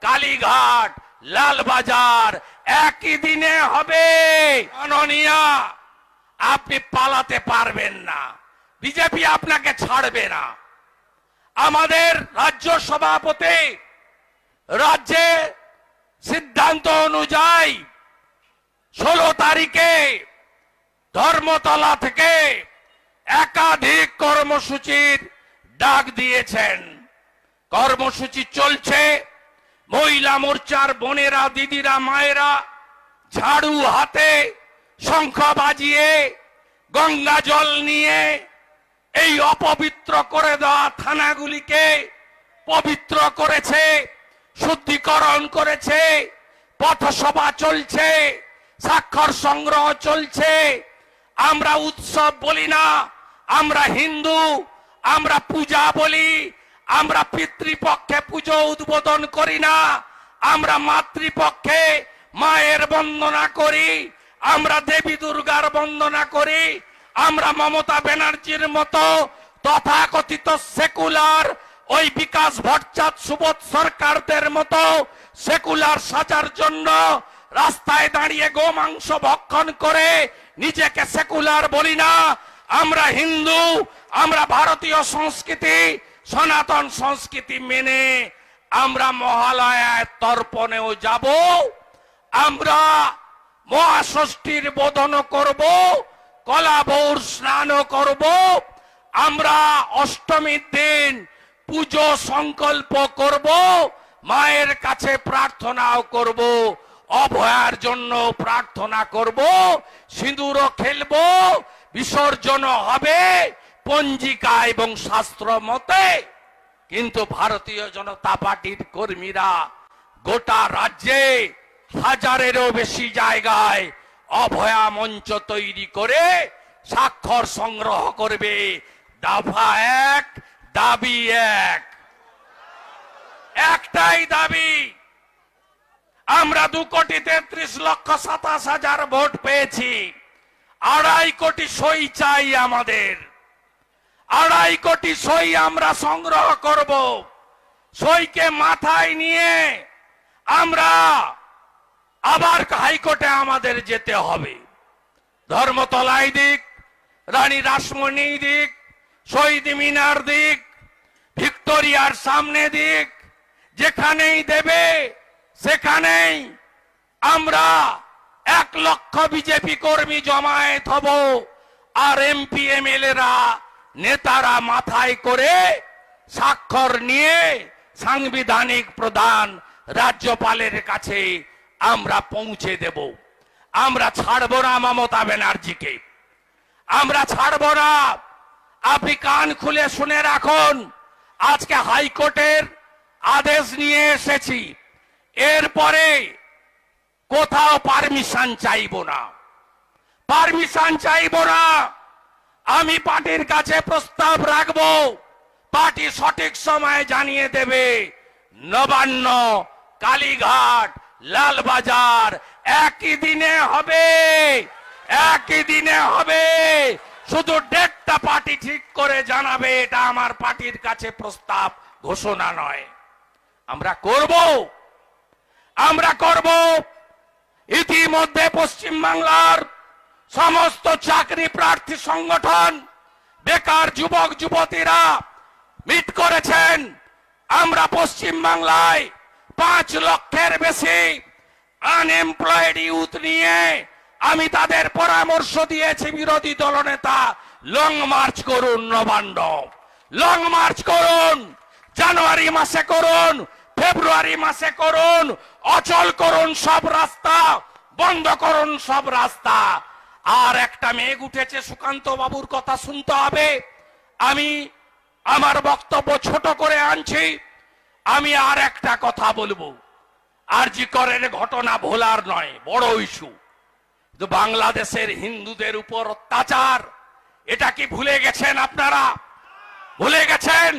কালীঘাট, লালবাজার একই দিনে হবে। মাননীয়া আপনি পালাতে পারবেন না। বিজেপি আপনাকে ছাড়বে না। আমাদের রাজ্য সভাপতি রাজ্যে সিদ্ধান্ত অনুযায়ী ষোলো তারিখে ধর্মতলা থেকে একাধিক কর্মসূচির ডাক দিয়েছেন। কর্মসূচি চলছে। মহিলা মোর্চার বোনেরা, দিদিরা, মায়েরা, ঝাড়ু হাতে শঙ্খ বাজিয়ে গঙ্গা জল নিয়ে এই অপবিত্র করে দেওয়া থানাগুলিকে পবিত্র করেছে, শুদ্ধিকরণ করেছে, পথসভা চলছে, স্বাক্ষর সংগ্রহ চলছে। আমরা উৎসব বলি না, আমরা হিন্দু, আমরা পূজা বলি আমরা পিতৃপক্ষে পুজো উদ্বোধন করি না, আমরা মাতৃপক্ষে মায়ের বন্দনা করি, আমরা দেবী দুর্গার বন্দনা করি, আমরা মমতা ব্যানার্জির মতো তথাকথিত সেকুলার ওই বিকাশ ভট্টাচার্য সুবোধ সরকারদের মতো সেকুলার সাজার জন্য রাস্তায় দাঁড়িয়ে গোমাংস ভক্ষণ করে নিজেকে সেকুলার বলি না। আমরা হিন্দু, আমরা ভারতীয় সংস্কৃতি সনাতন সংস্কৃতি মেনে আমরা মহালয়ায় তর্পণেও যাব, আমরা মহাষষ্ঠীর বোধন করব কলা বৌর স্নানও করব, আমরা অষ্টমীর দিন পুজো সংকল্প করব, মায়ের কাছে প্রার্থনাও করব, অভয়ার জন্য প্রার্থনা করব, সিঁদুরও খেলব বিসর্জন হবে পঞ্জিকা এবং শাস্ত্র মতে কিন্তু ভারতীয় জনতা পার্টির কর্মীরা গোটা রাজ্যে হাজারেরও বেশি জায়গায় অভয়া মঞ্চ তৈরি করে স্বাক্ষর সংগ্রহ করবে। দাফা এক, দাবি এক। একটাই দাবি, আমরা দু কোটি তেত্রিশ লক্ষ সাতাশ হাজার ভোট পেয়েছি। আড়াই কোটি সই চাই আমাদের। আড়াই কোটি সই আমরা সংগ্রহ করব। সইকে মাথায় নিয়ে আমরা আবার হাইকোর্টে আমাদের যেতে হবে। ধর্মতলায় দিক, রানী রাসমণি দিক, শহীদ মিনার দিক, ভিক্টোরিয়ার সামনে দিক, যেখানেই দেবে সেখানেই আমরা এক লক্ষ বিজেপি কর্মী জমায়েত হব। আর এমপি, এমএলএরা নেতারা মাথায় করে স্বাক্ষর নিয়ে সাংবিধানিক প্রধান রাজ্যপালের কাছে আমরা পৌঁছে দেব। আমরা ছাড়বো না মমতা ব্যানার্জিকে। আমরা ছাড়বো না। আপনি কান খুলে শুনে রাখুন, আজকে হাইকোর্টের আদেশ নিয়ে এসেছি। এরপরে কোথাও পারমিশন চাইব না। পারমিশন চাইব না। আমি পার্টির কাছে প্রস্তাব রাখব। পার্টি সঠিক সময় জানিয়ে দেবে। নবান্ন, কালীঘাট, লালবাজার, একই দিনে হবে। একই দিনে হবে। শুধু ডেটটা পার্টি ঠিক করে জানাবে, এটা আমার পার্টির কাছে প্রস্তাব, ঘোষণা নয়। আমরা করব। আমরা করব। ইতিমধ্যে পশ্চিম বাংলার সমস্ত চাকরি প্রার্থী সংগঠন, বেকার যুবক, যুবতীরা মিট করেছেন। আমরা পশ্চিম বাংলায় পাঁচ লক্ষের বেশি আনএমপ্লয়েড ইউথ নিয়ে আমি তাদের পরামর্শ দিয়েছি, বিরোধী দলনেতা লং মার্চ করুন নবান্ন। লং মার্চ করুন, জানুয়ারি মাসে করুন, ফেব্রুয়ারি মাসে করুন, অচল করুন সব রাস্তা, বন্ধ করুন সব রাস্তা। আর একটা মেঘ উঠেছে সুকান্ত বাবুর কথা শুনতে হবে। আমি আমার বক্তব্য ছোট করে আনছি। আমি আর একটা কথা বলব। আরজি করের ঘটনা ভোলার নয়, বড় ইস্যু। বাংলাদেশের হিন্দুদের উপর অত্যাচার, এটা কি ভুলে গেছেন আপনারা? ভুলে গেছেন?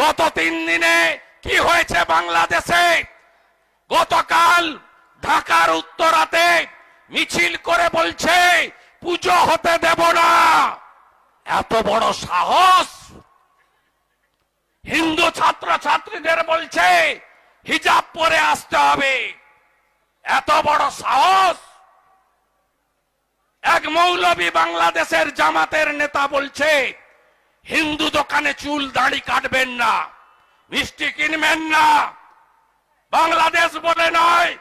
গত তিন দিনে কি হয়েছে বাংলাদেশে? গতকাল ঢাকার উত্তরাতে মিছিল করে বলছে, পুজো হতে দেব না। এত বড় সাহস! হিন্দু ছাত্র ছাত্রীদের বলছে, হিজাব পরে আসতে হবে। এত বড় সাহস! এক মৌলবী বাংলাদেশের জামাতের নেতা বলছে, হিন্দু দোকানে চুল দাড়ি কাটবেন না, মিষ্টি কিনবেন না। বাংলাদেশ বলে নয়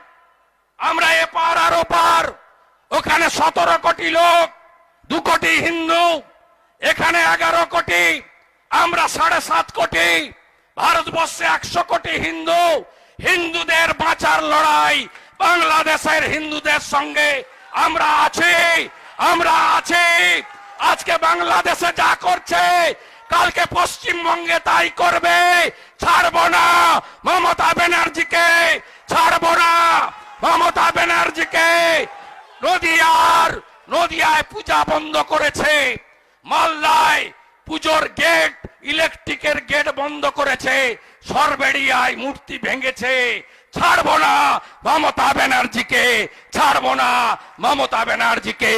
আমরা এপার আর ওপার। ওখানে সতেরো কোটি লোক, দু কোটি হিন্দু, এখানে এগারো কোটি, আমরা সাড়ে সাত কোটি, ভারতবর্ষে একশো কোটি হিন্দু। হিন্দুদের বাঁচার লড়াই বাংলাদেশের হিন্দুদের সঙ্গে। আমরা আছি আমরা আছি। আজকে বাংলাদেশে যা করছে, কালকে পশ্চিমবঙ্গে তাই করবে। ছাড়বো না। মমতা ব্যানার্জিকে ছাড়বো না মমতা ব্যানার্জিকে নদিয়ার, নদিয়ায় পূজা বন্ধ করেছে। মালদায় পুজোর গেট ইলেকট্রিকের গেট বন্ধ করেছে। সরবেড়িয়ায় মূর্তি ভেঙেছে। ছাড়বো না মমতা ব্যানার্জিকে, ছাড়বো না মমতা ব্যানার্জিকে।